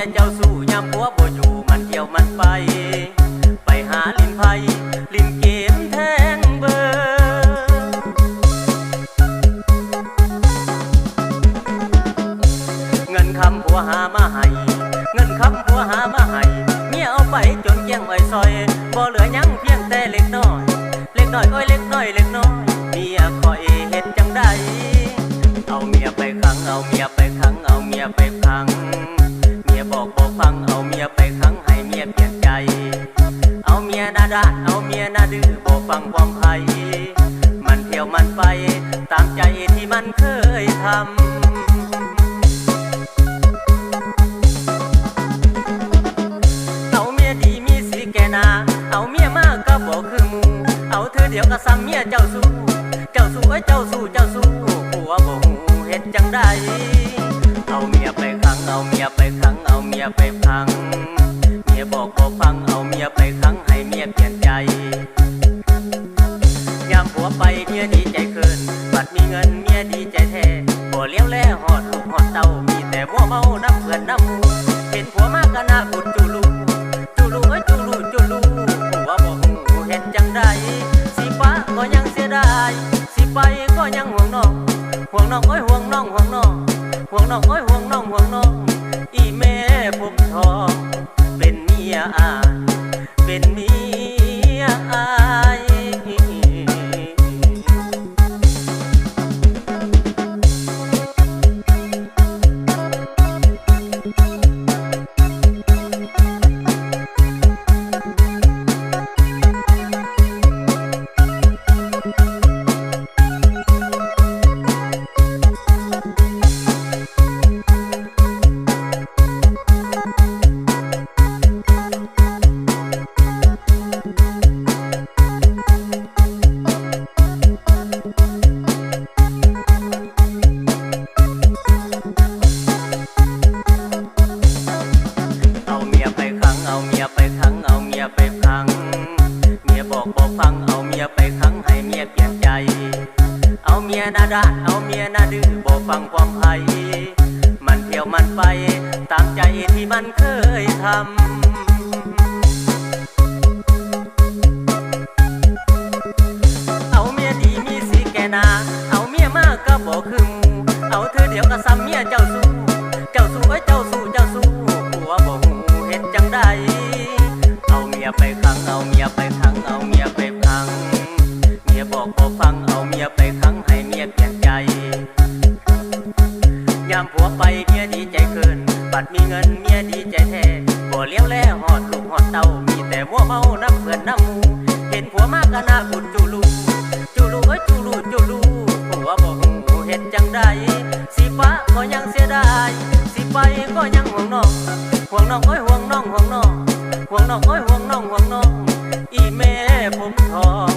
ยเจ้าสู้ยามผัวบ่อยู่มันเที่ยวมันไป ไปหาลินไพลินเกมแทงเบอร์เงินคำผัวหามาให้เงินคำผัวหามาให้เงี้ยเอาไปจนเกี้ยงไอ้ซอยบ่เหลือยังเพียงแต่เล ยวมันไป ตามใจที่มันเคยทำเอาเมียดีมีสีแกนา เอาเมียมากก็บอกคือมู เอาเธอเดี๋ยวก็ซ้ำเมียเจ้าสู้ เจ้าสู้ไอ้เจ้าสู้เจ้าสู้ผัวบ่หูเฮ็ดจังได้ เอาเมียไปขังเอาเมียไปขังเอาเมียไป ห่วงน้องเอ้ยห่วงน้องห่วงน้องห่วงน้องเอ้ยห่วงน้องห่วงน้อง อีแม่ผมทองเป็นเมียอา มียเปลี่ยนใจ เอาเมียนาด้านเอาเมียนาดื้อบอกฟังความไพมันเที่ยวมันไป ตามใจที่มันเคยทำ เอาเมียดีมีสีแกนา เอาเมียมากก็บอกคือมูเอาเธอเดี๋ยวก็ซ้ำเมียเจ้าสู้ ดีใจแท้บ่เลี้ยวแลหอดลูกหอดเต้ามีแต่มัวเมาน้ำเพื่อนน้ำมูเห็นผัวมากก็น่ากุดจูลูจูลูเอ้ยจูลูจูลูผัวบ่หูเห็นจังได้สิฟ้าก็ยังเสียดายสิไปก็ยังห่วงน้องห่วงน้องเอ้ยห่วงน้องห่วงน้องห่วงน้องเอ้ยห่วงน้องห่วงน้องอีแม่ผมทอ